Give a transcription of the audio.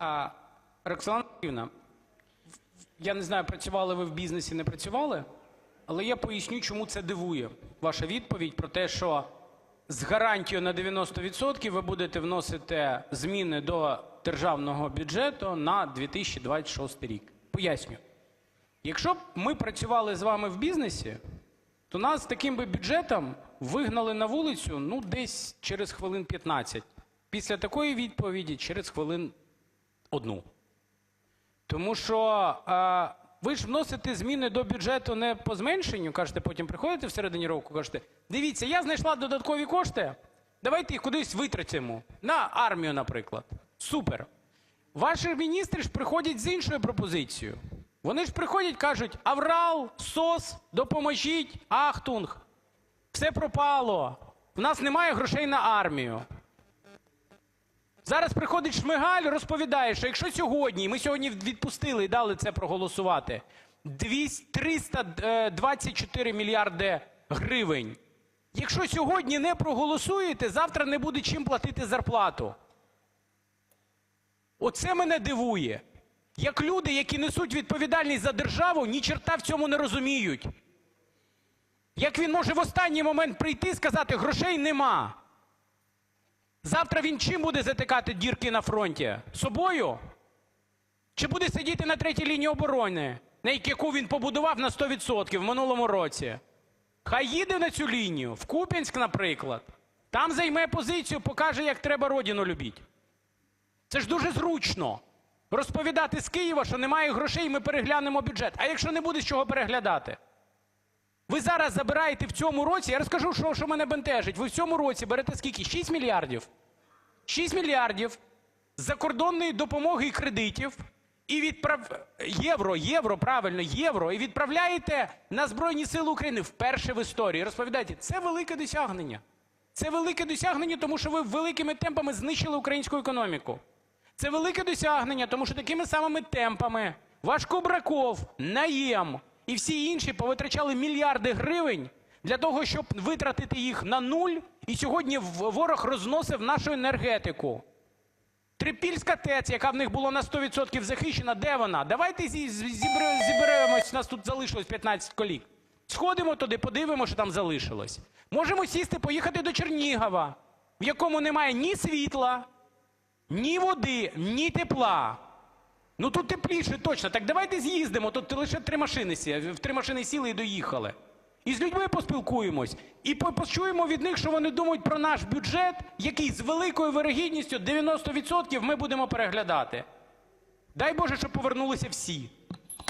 А, Роксолана Петрівна, я не знаю, працювали ви в бізнесі, не працювали, але я поясню, чому це дивує. Ваша відповідь про те, що з гарантією на 90% ви будете вносити зміни до державного бюджету на 2026 рік. Поясню. Якщо б ми працювали з вами в бізнесі, то нас таким би бюджетом вигнали на вулицю ну, десь через хвилин 15. Після такої відповіді через хвилин одну. Тому що е, ви ж вносите зміни до бюджету не по зменшенню, кажете, потім приходите всередині року, кажете, дивіться, я знайшла додаткові кошти, давайте їх кудись витратимо. На армію, наприклад. Супер. Ваші міністри ж приходять з іншою пропозицією. Вони ж приходять, кажуть, Аврал, СОС, допоможіть, Ахтунг. Все пропало. В нас немає грошей на армію. Зараз приходить Шмигаль, розповідає, що якщо сьогодні, ми сьогодні відпустили і дали це проголосувати, 324 мільярди гривень. Якщо сьогодні не проголосуєте, завтра не буде чим платити зарплату. Оце мене дивує. Як люди, які несуть відповідальність за державу, ні черта в цьому не розуміють. Як він може в останній момент прийти і сказати, грошей нема. Завтра він чим буде затикати дірки на фронті? Собою? Чи буде сидіти на третій лінії оборони, на яку він побудував на 100% в минулому році? Хай їде на цю лінію, в Куп'янськ, наприклад. Там займе позицію, покаже, як треба родину любити. Це ж дуже зручно. Розповідати з Києва, що немає грошей, ми переглянемо бюджет. А якщо не буде з чого переглядати? Ви зараз забираєте в цьому році, я розкажу, що, що мене бентежить. Ви в цьому році берете скільки? 6 мільярдів. 6 мільярдів закордонної допомоги і кредитів і відправ... євро, євро, правильно, євро, і відправляєте на Збройні Сили України вперше в історії. Розповідайте, це велике досягнення. Це велике досягнення, тому що ви великими темпами знищили українську економіку. Це велике досягнення, тому що такими самими темпами ваш Кобраков, Наєм і всі інші повитрачали мільярди гривень для того, щоб витратити їх на нуль, і сьогодні ворог розносив нашу енергетику. Трипільська ТЕЦ, яка в них була на 100% захищена, де вона? Давайте зіберемось, нас тут залишилось 15 колік. Сходимо туди, подивимося, що там залишилось. Можемо сісти, поїхати до Чернігова, в якому немає ні світла, ні води, ні тепла. Ну тут тепліше точно. Так давайте з'їздимо. Тут лише три машини сі, в три машини сіли і доїхали. І з людьми поспілкуємось. І почуємо від них, що вони думають про наш бюджет, який з великою вирогідністю 90% ми будемо переглядати. Дай Боже, щоб повернулися всі.